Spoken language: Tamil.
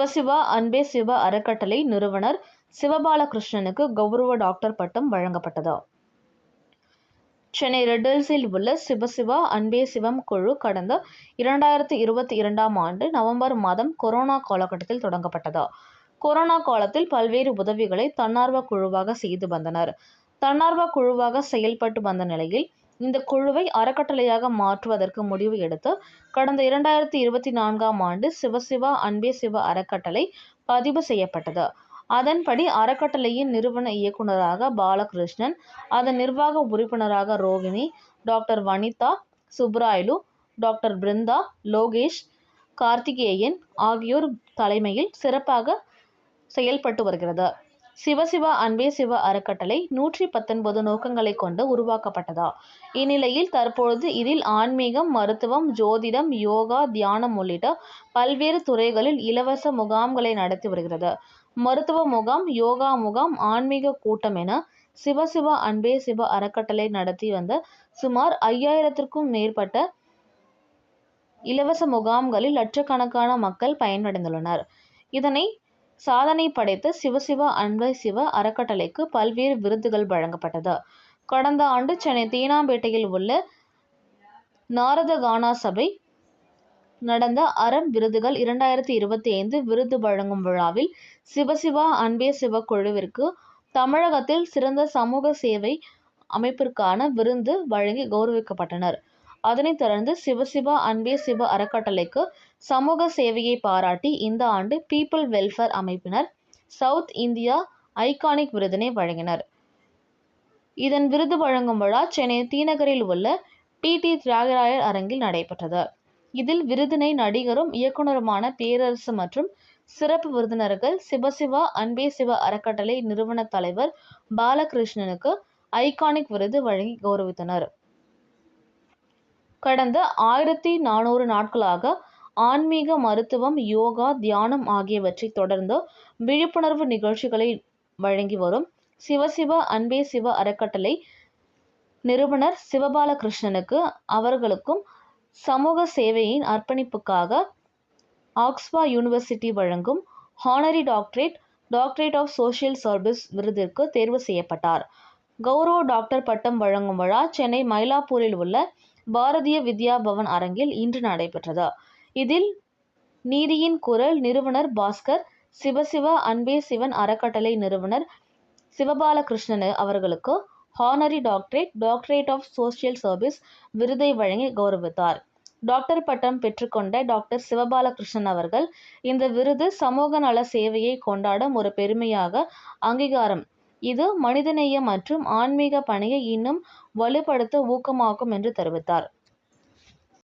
சிவசிவா அன்பே சிவ அறக்கட்டளை நிறுவனர் சிவபாலகிருஷ்ணனுக்கு கௌரவ டாக்டர் பட்டம் வழங்கப்பட்டது. சென்னை ரெட்டல்ஸில் உள்ள சிவசிவா அன்பே சிவம் குழு கடந்த இரண்டாயிரத்தி இருபத்தி இரண்டாம் ஆண்டு நவம்பர் மாதம் கொரோனா காலகட்டத்தில் தொடங்கப்பட்டது. கொரோனா காலத்தில் பல்வேறு உதவிகளை தன்னார்வ குழுவாக செய்து வந்தனர். தன்னார்வ குழுவாக செயல்பட்டு வந்த நிலையில் இந்த குழுவை அறக்கட்டளையாக மாற்றுவதற்கு முடிவு எடுத்து கடந்த இரண்டாயிரத்தி இருபத்தி நான்காம் ஆண்டு சிவசிவா அன்பே சிவ அறக்கட்டளை பதிவு செய்யப்பட்டது. அதன்படி அறக்கட்டளையின் நிறுவன இயக்குநராக பாலகிருஷ்ணன் அதன் நிர்வாக உறுப்பினராக ரோகிணி டாக்டர் வனிதா சுப்ராயலு டாக்டர் பிருந்தா லோகேஷ் கார்த்திகேயன் ஆகியோர் தலைமையில் சிறப்பாக செயல்பட்டு வருகிறது. சிவசிவா அன்பே சிவ அறக்கட்டளை நூற்றி பத்தொன்பது நோக்கங்களை கொண்டு உருவாக்கப்பட்டதா? இந்நிலையில் தற்பொழுது இதில் ஆன்மீகம் மருத்துவம் ஜோதிடம் யோகா தியானம் உள்ளிட்ட பல்வேறு துறைகளில் இலவச முகாம்களை நடத்தி வருகிறது. மருத்துவ முகாம் யோகா முகாம் ஆன்மீக கூட்டம் என சிவசிவா அன்பே சிவ அறக்கட்டளை நடத்தி வந்த சுமார் ஐயாயிரத்திற்கும் மேற்பட்ட இலவச முகாம்களில் லட்சக்கணக்கான மக்கள் பயனடைந்துள்ளனர். இதனை சாதனை படைத்த சிவசிவா அன்பை சிவ அறக்கட்டளைக்கு பல்வேறு விருதுகள் வழங்கப்பட்டது. கடந்த ஆண்டு சென்னை தேனாம்பேட்டையில் உள்ள நாரத கானா சபை நடந்த அறம் விருதுகள் இரண்டாயிரத்தி இருபத்தி ஐந்து விருது வழங்கும் விழாவில் சிவசிவா அன்பே சிவ குழுவிற்கு தமிழகத்தில் சிறந்த சமூக சேவை அமைப்பிற்கான விருது வழங்கி கௌரவிக்கப்பட்டனர். அதனைத் தொடர்ந்து சிவசிவா அன்பே சிவ அறக்கட்டளைக்கு சமூக சேவையை பாராட்டி இந்த ஆண்டு பீப்புள் வெல்ஃபேர் அமைப்பினர் சவுத் இந்தியா ஐகானிக் விருதினை வழங்கினர். இதன் விருது வழங்கும் விழா சென்னை தீநகரில் உள்ள டி டி. தியாகராயர் அரங்கில் நடைபெற்றது. இதில் விருதினை நடிகரும் இயக்குனருமான பேரரசு மற்றும் சிறப்பு விருந்தினர்கள் சிவசிவா அன்பே சிவ அறக்கட்டளை நிறுவன தலைவர் பாலகிருஷ்ணனுக்கு ஐகானிக் விருது வழங்கி கௌரவித்தனர். கடந்த ஆயிரத்தி நானூறு நாட்களாக ஆன்மீக மருத்துவம் யோகா தியானம் ஆகியவற்றை தொடர்ந்து விழிப்புணர்வு நிகழ்ச்சிகளை வழங்கி வரும் சிவசிவ அன்பே சிவ அறக்கட்டளை நிறுவனர் சிவபாலகிருஷ்ணனுக்கு அவர்களுக்கும் சமூக சேவையின் அர்ப்பணிப்புக்காக ஆக்ஸ்பா யூனிவர்சிட்டி வழங்கும் honorary doctorate doctorate of social service விருதிற்கு தேர்வு செய்யப்பட்டார். கௌரவ டாக்டர் பட்டம் வழங்கும் விழா சென்னை மயிலாப்பூரில் உள்ள பாரதிய வித்யா பவன் அரங்கில் இன்று நடைபெற்றது. இதில் நீதியின் குரல் நிறுவனர் பாஸ்கர் சிவசிவா அன்பே சிவன் அறக்கட்டளை நிறுவனர் சிவபாலகிருஷ்ணன் அவர்களுக்கு honorary doctorate doctorate of social service விருதை வழங்கி கௌரவித்தார். டாக்டர் பட்டம் பெற்றுக்கொண்ட டாக்டர் சிவபாலகிருஷ்ணன் அவர்கள் இந்த விருது சமூக நல சேவையை கொண்டாடும் ஒரு பெருமையாக அங்கீகாரம் இது மனிதநேயம் மற்றும் ஆன்மீக பணியை இன்னும் வலுப்படுத்த ஊக்கமாக்கும் என்று தெரிவித்தார்.